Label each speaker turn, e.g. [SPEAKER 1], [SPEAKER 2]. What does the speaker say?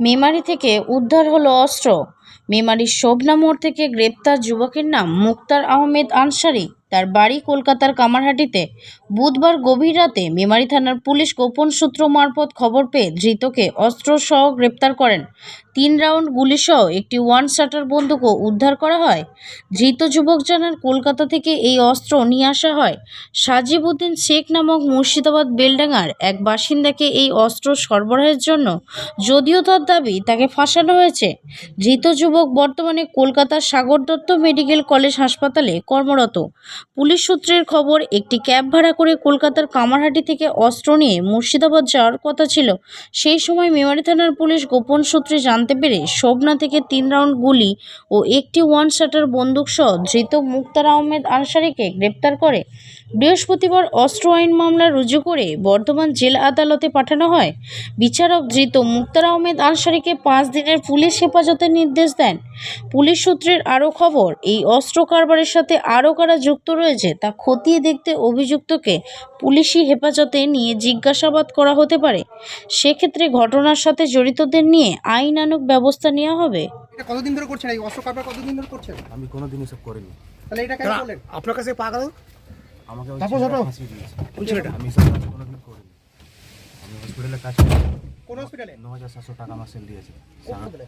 [SPEAKER 1] মেমারি থেকে উদ্ধার হলো অস্ত্র। মেমারির শোভনা মোড় থেকে গ্রেপ্তার যুবকের নাম মুক্তার আহমেদ আনসারি। তার বাড়ি কলকাতার কামারহাটিতে। বুধবার গভীর রাতে মেমারি থানার পুলিশ গোপন সূত্র মারফত খবর পেয়ে ধৃতকে অস্ত্রসহ গ্রেপ্তার করেন। তিন রাউন্ড গুলিসহ একটি ওয়ান শাটার বন্দুকও উদ্ধার করা হয়। ধৃত যুবক জানান, কলকাতা থেকে এই অস্ত্র নিয়ে আসা হয়। সাজিব উদ্দিন শেখ নামক মুর্শিদাবাদ বেলডাঙ্গার এক বাসিন্দাকে এই অস্ত্র সরবরাহের জন্য যদিও তার দাবি তাকে ফাঁসানো হয়েছে। ধৃত যুবক বর্তমানে কলকাতার সাগর দত্ত মেডিকেল কলেজ হাসপাতালে কর্মরত। পুলিশ সূত্রের খবর, একটি ক্যাব ভাড়া করে কলকাতার কামারহাটি থেকে অস্ত্র নিয়ে মুর্শিদাবাদ যাওয়ার কথা ছিল। সেই সময় মেমারি থানার পুলিশ গোপন সূত্রে জানতে পেরে শোভনা থেকে তিন রাউন্ড গুলি ও একটি ওয়ান শাটার বন্দুকসহ ধৃত মুক্তার আহমেদ আনসারিকে গ্রেপ্তার করে। বৃহস্পতিবার অস্ত্র আইন মামলা রুজু করে বর্ধমান জেলা আদালতে পাঠানো হয়। বিচারক ধৃত মুক্তার আহমেদ আনসারিকে পাঁচ দিনের পুলিশ হেফাজতের নির্দেশ দেন। পুলিশ সূত্রের আরও খবর এই অস্ত্র কারবারের সাথে আরও কারা যুক্ত রয়েছে তা খতিয়ে দেখতে অভিযুক্তকে পুলিশি হেফাজতে নিয়ে জিজ্ঞাসাবাদ করা হতে পারে। সেক্ষেত্রে ঘটনার সাথে জড়িতদের নিয়ে আইনানুগ ব্যবস্থা নেওয়া হবে।
[SPEAKER 2] এটা কতদিন ধরে করছেন? এই অস্ত্র কারবার কতদিন ধরে করছেন?
[SPEAKER 3] আমি কোনোদিন এসব করিনি।
[SPEAKER 2] তাহলে এটা কেন করলেন?
[SPEAKER 4] আপনার কাছে পাগল
[SPEAKER 3] আমাকে ওই
[SPEAKER 4] তারপর
[SPEAKER 3] ছেলেটা ফাঁসিয়ে দিয়েছে।
[SPEAKER 4] কোন ছেলেটা?
[SPEAKER 3] আমি এসব কাজ কোনোদিন করিনি। আমি হসপিটালে কাজ করি।
[SPEAKER 2] কোন হসপিটালে
[SPEAKER 3] ন হাজার সাতশো টাকা আমার সেল দিয়েছে।
[SPEAKER 2] কোন হসপিটালে